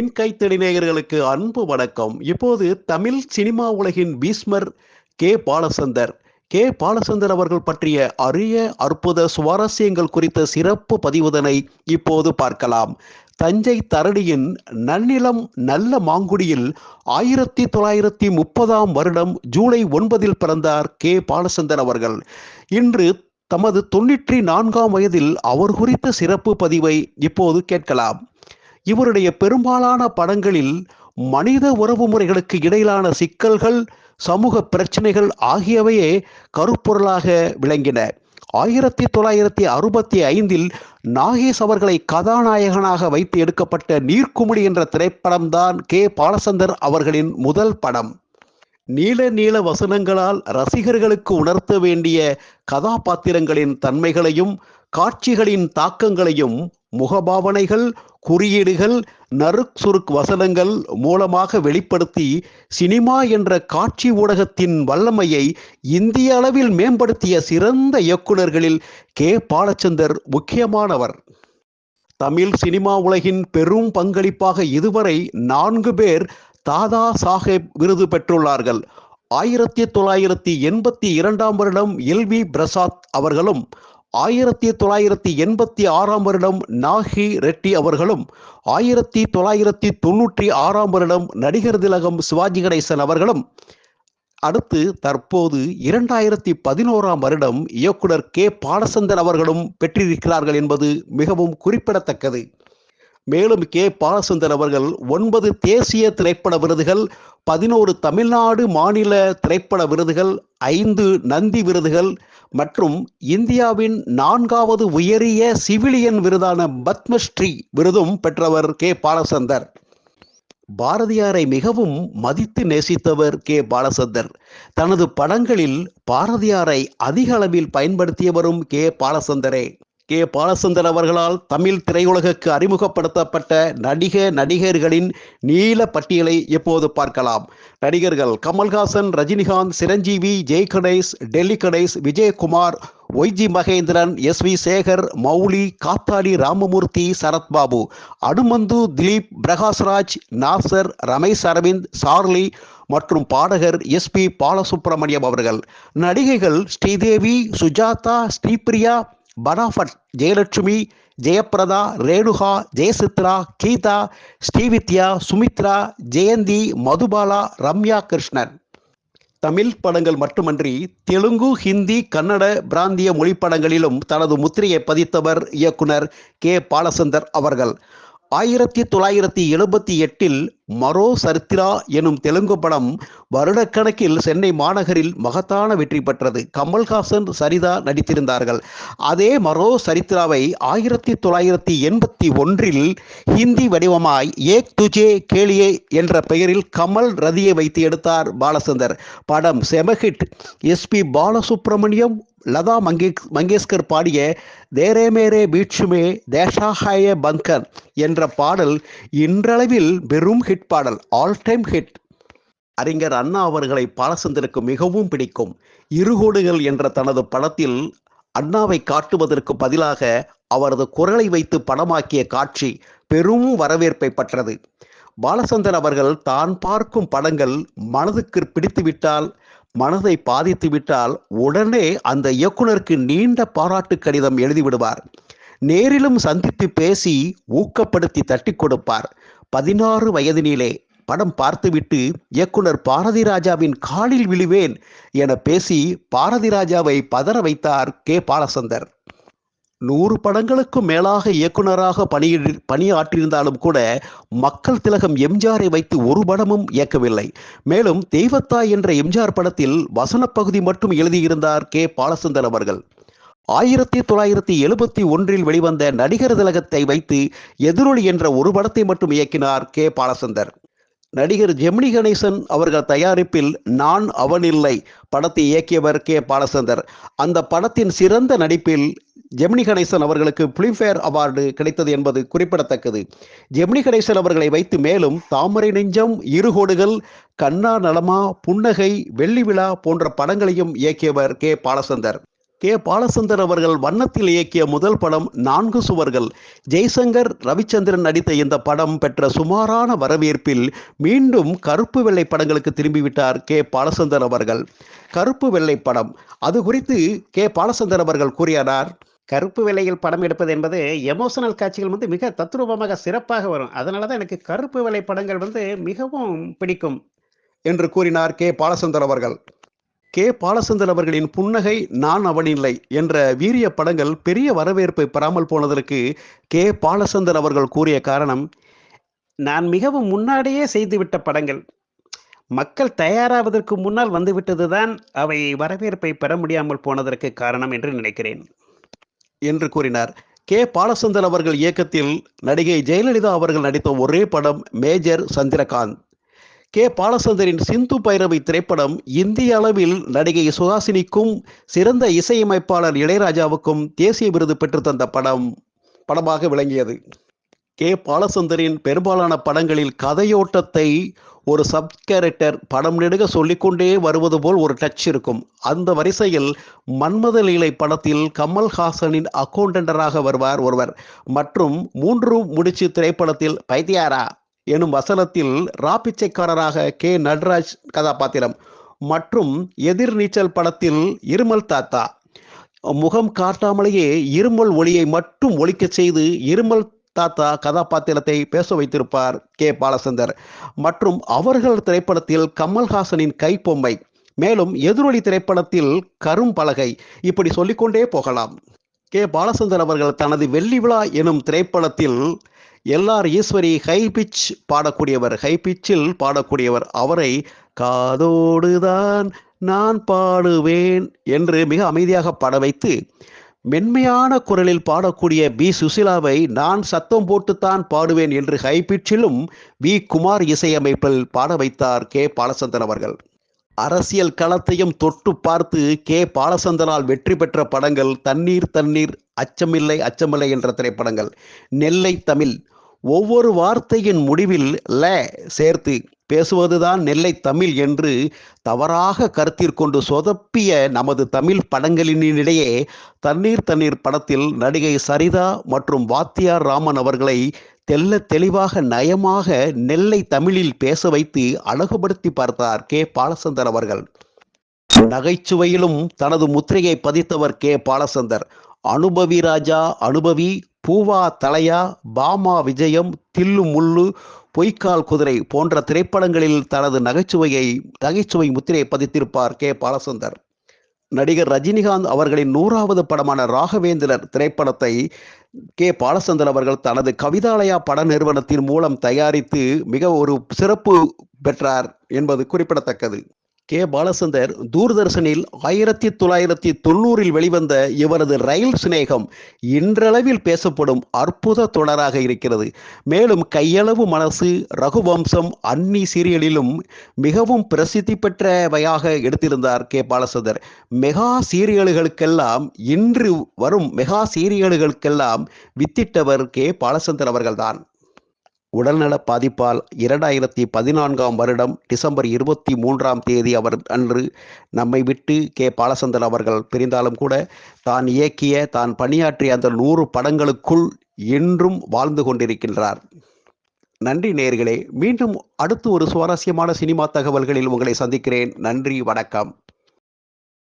மின் கைத்தடி நேயர்களுக்கு அன்பு வணக்கம். இப்போது தமிழ் சினிமா உலகின் பீஸ்மர் கே. பாலசந்தர். கே. பாலசந்தர் அவர்கள் பற்றிய அரிய அற்புத சுவாரஸ்யங்கள் குறித்த சிறப்பு பதிவுதனை இப்போது பார்க்கலாம். தஞ்சை தரணியின் நன்னிலம் நல்ல மாங்குடியில் ஆயிரத்தி தொள்ளாயிரத்தி முப்பதாம் வருடம் ஜூலை ஒன்பதில் பிறந்தார் கே. பாலசந்தர் அவர்கள். இன்று தமது தொன்னூற்றி நான்காம் வயதில் அவர் குறித்த சிறப்பு பதிவை இப்போது கேட்கலாம். இவருடைய பெரும்பாலான படங்களில் மனித உறவு முறைகளுக்கு இடையிலான சிக்கல்கள் சமூக பிரச்சனைகள் ஆகியவையே கருப்பொருளாக விளங்கின. ஆயிரத்தி தொள்ளாயிரத்தி அறுபத்தி ஐந்தில் நாகேஷ் அவர்களை கதாநாயகனாக வைத்து எடுக்கப்பட்ட நீர்க்குமிழி என்ற திரைப்படம்தான் கே. பாலசந்தர் அவர்களின் முதல் படம். நீல நீல வசனங்களால் ரசிகர்களுக்கு உணர்த்த வேண்டிய கதாபாத்திரங்களின் தன்மைகளையும் காட்சிகளின் தாக்கங்களையும் முகபாவனைகள் குறியீடுகள் நறுக் சுருக் வசனங்கள் மூலமாக வெளிப்படுத்தி சினிமா என்ற காட்சி ஊடகத்தின் வல்லமையை இந்திய அளவில் மேம்படுத்திய சிறந்த இயக்குநர்களில் கே. பாலச்சந்தர் முக்கியமானவர். தமிழ் சினிமா உலகின் பெரும் பங்களிப்பாக இதுவரை நான்கு பேர் தாதா சாஹேப் விருது பெற்றுள்ளார்கள். ஆயிரத்தி தொள்ளாயிரத்தி எண்பத்தி இரண்டாம் வருடம் எல். வி. பிரசாத் அவர்களும் ஆயிரத்தி தொள்ளாயிரத்தி எண்பத்தி ஆறாம் வருடம் நாகி ரெட்டி அவர்களும் ஆயிரத்தி தொள்ளாயிரத்தி தொன்னூற்றி ஆறாம் வருடம் நடிகர் திலகம் சிவாஜி கணேசன் அவர்களும் அடுத்து தற்போது இரண்டாயிரத்தி பதினோராம் வருடம் இயக்குனர் கே. பாலசந்தர் அவர்களும் பெற்றிருக்கிறார்கள் என்பது மிகவும் குறிப்பிடத்தக்கது. மேலும் கே. பாலசுந்தர் அவர்கள் ஒன்பது தேசிய திரைப்பட விருதுகள் பதினோரு தமிழ்நாடு மாநில திரைப்பட விருதுகள் ஐந்து நந்தி விருதுகள் மற்றும் இந்தியாவின் நான்காவது உயரிய சிவிலியன் விருதான பத்மஸ்ரீ விருதும் பெற்றவர் கே. பாலசந்தர். பாரதியாரை மிகவும் மதித்து நேசித்தவர் கே. பாலசந்தர். தனது படங்களில் பாரதியாரை அதிக அளவில் பயன்படுத்தியவரும் கே. பாலசந்தரே. கே. பாலசுந்தர் அவர்களால் தமிழ் திரையுலகுக்கு அறிமுகப்படுத்தப்பட்ட நடிக நடிகர்களின் நீல பட்டியலை எப்போது பார்க்கலாம்? நடிகர்கள் Kamal Haasan Rajinikanth Chiranjeevi Jai Ganesh Delhi Ganesh Vijayakumar YG Mahendran S we Sekar Mouli Kathadi Ramamurthy Sarath Babu Hanumanthu Dileep Prakash Raj Nassar Ramesh Aravind Charlie மற்றும் பாடகர் எஸ் பி பாலசுப்ரமணியம் அவர்கள். நடிகைகள் ஸ்ரீதேவி சுஜாதா ஸ்ரீபிரியா பனாஃபட் ஜெயலட்சுமி ஜெயப்பிரதா ரேணுகா ஜெயசித்ரா கீதா ஸ்ரீவித்யா சுமித்ரா ஜெயந்தி மதுபாலா ரம்யா கிருஷ்ணன். தமிழ் படங்கள் மட்டுமன்றி தெலுங்கு ஹிந்தி கன்னட பிராந்திய மொழி படங்களிலும் தனது முத்திரையை பதித்தவர் இயக்குனர் கே. பாலசந்தர் அவர்கள். ஆயிரத்தி தொள்ளாயிரத்தி எழுபத்தி எட்டில் மரோ சரித்திரா எனும் தெலுங்கு படம் வருடக்கணக்கில் சென்னை மாநகரில் மகத்தான வெற்றி பெற்றது. கமல்ஹாசன் சரிதா நடித்திருந்தார்கள். அதே மரோ சரித்ராவை ஆயிரத்தி தொள்ளாயிரத்தி எண்பத்தி ஒன்றில் ஹிந்தி வடிவமாய் ஏக் துஜே கேளியே என்ற பெயரில் கமல் ரதியை வைத்து எடுத்தார் பாலசந்தர். படம் செமஹிட் எஸ்பி பாலசுப்ரமணியம் லதா மங்கே மங்கேஷ்கர் பாடிய தேரே மேரே பீட்சுமே தேஷாஹாய பங்கர் என்ற பாடல் இன்றளவில் வெறும் ஹிட் ஹிட் பாடல் ஆல் டைம் ஹிட் அறிஞர் அண்ணா அவர்களை பாலசந்தருக்கு மிகவும் பிடிக்கும். இருகோடுகள் என்ற தனது படத்தில் அண்ணாவை காட்டுவதற்கு பதிலாக அவரது குரலை வைத்து படமாக்கிய காட்சி பெரும் வரவேற்பை பெற்றது. பாலசந்தர் அவர்கள் தான் பார்க்கும் படங்கள் மனதுக்கு பிடித்துவிட்டால் மனதை பாதித்துவிட்டால் உடனே அந்த இயக்குனருக்கு நீண்ட பாராட்டு கடிதம் எழுதிவிடுவார். நேரிலும் சந்தித்து பேசி ஊக்கப்படுத்தி தட்டி கொடுப்பார். பதினாறு வயதினிலே படம் பார்த்துவிட்டு இயக்குனர் பாரதி ராஜாவின் காலில் விழுவேன் என பேசி பாரதி ராஜாவை பதற வைத்தார் கே. பாலசந்தர். நூறு படங்களுக்கும் மேலாக இயக்குனராக பணிய பணியாற்றியிருந்தாலும் கூட மக்கள் திலகம் எம்ஜிஆரை வைத்து ஒரு படமும் இயக்கவில்லை. மேலும் தெய்வத்தாய் என்ற எம்ஜிஆர் படத்தில் வசனப்பகுதி மட்டும் எழுதியிருந்தார் கே. பாலசந்தர் அவர்கள். ஆயிரத்தி தொள்ளாயிரத்தி எழுபத்தி ஒன்றில் வெளிவந்த நடிகர் திலகத்தை வைத்து எதிரொலி என்ற ஒரு படத்தை மட்டும் இயக்கினார் கே. பாலசந்தர். நடிகர் ஜெமினி கணேசன் அவர்கள் தயாரிப்பில் நான் அவனில்லை படத்தை இயக்கியவர் கே. பாலசந்தர். அந்த படத்தின் சிறந்த நடிப்பில் ஜெமினி கணேசன் அவர்களுக்கு பிலிம்பேர் அவார்டு கிடைத்தது என்பது குறிப்பிடத்தக்கது. ஜெமினி கணேசன் அவர்களை வைத்து மேலும் தாமரை நெஞ்சம் இருகோடுகள் கண்ணா நலமா புன்னகை வெள்ளி விழா போன்ற படங்களையும் இயக்கியவர் கே. பாலசந்தர். கே. பாலச்சந்தர் அவர்கள் வண்ணத்தில் இயக்கிய முதல் படம் நான்கு சுவர்கள். ஜெய்சங்கர் ரவிச்சந்திரன் நடித்த இந்த படம் பெற்ற சுமாரான வரவேற்பில் மீண்டும் கருப்பு வெள்ளை படங்களுக்கு திரும்பிவிட்டார் கே. பாலச்சந்தர் அவர்கள். கருப்பு வெள்ளை படம். அது குறித்து கே. பாலச்சந்தர் அவர்கள் கூறினார். கருப்பு வெள்ளையில் படம் எடுப்பது என்பது எமோஷனல் காட்சிகள் வந்து மிக தத்ரூபமாக சிறப்பாக வரும். அதனால தான் எனக்கு கருப்பு வெள்ளை படங்கள் வந்து மிகவும் பிடிக்கும். என்று கூறினார் கே. பாலச்சந்தர் அவர்கள். கே. பாலச்சந்தர் அவர்களின் புன்னகை நான் அவனில்லை என்ற வீரிய படங்கள் பெரிய வரவேற்பை பெறாமல் போனதற்கு கே. பாலச்சந்தர் அவர்கள் கூறிய காரணம் நான் மிகவும் முன்னாடியே செய்துவிட்ட படங்கள். மக்கள் தயாராவதற்கு முன்னால் வந்துவிட்டதுதான் அவை வரவேற்பை பெற முடியாமல் போனதற்கு காரணம் என்று நினைக்கிறேன். என்று கூறினார். கே. பாலச்சந்தர் அவர்கள் இயக்கத்தில் நடிகை ஜெயலலிதா அவர்கள் நடித்த ஒரே படம் மேஜர் சந்திரகாந்த். கே. பாலசந்தரின் சிந்து பைரவி திரைப்படம் இந்திய அளவில் நடிகை சுஹாசினிக்கும் சிறந்த இசையமைப்பாளர் இளையராஜாவுக்கும் தேசிய விருது பெற்று தந்த படம் படமாக விளங்கியது. கே. பாலசந்தரின் பெரும்பாலான படங்களில் கதையோட்டத்தை ஒரு சப் கேரக்டர் படம் நெடுக சொல்லிக்கொண்டே வருவது போல் ஒரு டச் இருக்கும். அந்த வரிசையில் மன்மத லீலை படத்தில் கமல்ஹாசனின் அக்கௌண்டண்டராக வருவார் ஒருவர். மற்றும் மூன்று முடிச்சு திரைப்படத்தில் பைத்தியாரா! எனும் வசனத்தில் ராப்பிச்சைக்காரராக கே. நடராஜ் கதாபாத்திரம் மற்றும் எதிர்நீச்சல் படத்தில் இருமல் தாத்தா. முகம் காட்டாமலேயே இருமல் ஒளியை மட்டும் ஒழிக்கச் செய்து இருமல் தாத்தா கதாபாத்திரத்தை பேச வைத்திருப்பார் கே. பாலச்சந்தர் மற்றும் அவர்கள் திரைப்படத்தில் கமல்ஹாசனின் கைப்பொம்மை மேலும் எதிரொலி திரைப்படத்தில் கரும் பலகை இப்படி சொல்லிக்கொண்டே போகலாம். கே. பாலச்சந்தர் அவர்கள் தனது வெள்ளி விழா எனும் திரைப்படத்தில் எல்ஆர் ஈஸ்வரி ஹை பிச் பாடக்கூடியவர் ஹை பிச்சில் பாடக்கூடியவர் அவரை காதோடுதான் நான் பாடுவேன் என்று மிக அமைதியாக பாட வைத்து மென்மையான குரலில் பாடக்கூடிய பி. சுசிலாவை நான் சத்தம் போட்டுத்தான் பாடுவேன் என்று ஹை பிச்சிலும் வி. குமார் இசையமைப்பில் பாட வைத்தார் கே. பாலசந்தன் அவர்கள். அரசியல் களத்தையும் தொட்டு பார்த்து கே. பாலசந்தனால் வெற்றி பெற்ற படங்கள் தண்ணீர் தண்ணீர் அச்சமில்லை அச்சமில்லை என்ற திரைப்படங்கள். நெல்லை தமிழ். ஒவ்வொரு வார்த்தையின் முடிவில் ல சேர்த்து பேசுவதுதான் நெல்லை தமிழ் என்று தவறாக கருத்திற்கொண்டு சொதப்பிய நமது தமிழ் படங்களினிடையே தண்ணீர் தண்ணீர் படத்தில் நடிகை சரிதா மற்றும் வாத்தியார் ராமன் அவர்களை தெல்ல தெளிவாக நயமாக நெல்லை தமிழில் பேச வைத்து அழகுபடுத்தி பார்த்தார் கே பாலச்சந்தர் அவர்கள். நகைச்சுவையிலும் தனது முத்திரையை பதித்தவர் கே. பாலசந்தர். அனுபவி ராஜா அனுபவி பூவா தலையா பாமா விஜயம் தில்லு முள்ளு பொய்க்கால் குதிரை போன்ற திரைப்படங்களில் தனது நகைச்சுவையை நகைச்சுவை முத்திரையை பதித்திருப்பார் கே. பாலசந்தர். நடிகர் ரஜினிகாந்த் அவர்களின் நூறாவது படமான ராகவேந்திரர் திரைப்படத்தை கே. பாலச்சந்தர் அவர்கள் தனது கவிதாலயா பட நிறுவனத்தின் மூலம் தயாரித்து மிக ஒரு சிறப்பு பெற்றார் என்பது குறிப்பிடத்தக்கது. கே. பாலச்சந்தர் தூர்தர்ஷனில் ஆயிரத்தி தொள்ளாயிரத்தி தொண்ணூறில் வெளிவந்த இவரது ரயில் சிநேகம் இன்றளவில் பேசப்படும் அற்புத தொடராக இருக்கிறது. மேலும் கையளவு மனசு ரகுவம்சம் அன்னி சீரியலிலும் மிகவும் பிரசித்தி பெற்றவையாக எடுத்திருந்தார் கே. பாலச்சந்தர் மெகா சீரியல்களுக்கெல்லாம் இன்று வரும் மெகா சீரியல்களுக்கெல்லாம் வித்திட்டவர் கே. பாலச்சந்தர் அவர்கள்தான். உடல்நல பாதிப்பால் இரண்டாயிரத்தி பதினான்காம் வருடம் டிசம்பர் இருபத்தி மூன்றாம் தேதி அவர் அன்று நம்மை விட்டு கே. பாலச்சந்தர் அவர்கள் பிரிந்தாலும் கூட தான் இயக்கிய தான் பணியாற்றிய அந்த நூறு படங்களுக்குள் இன்றும் வாழ்ந்து கொண்டிருக்கின்றார். நன்றி நேர்களே. மீண்டும் அடுத்து ஒரு சுவாரஸ்யமான சினிமா தகவல்களில் உங்களை சந்திக்கிறேன். நன்றி வணக்கம்.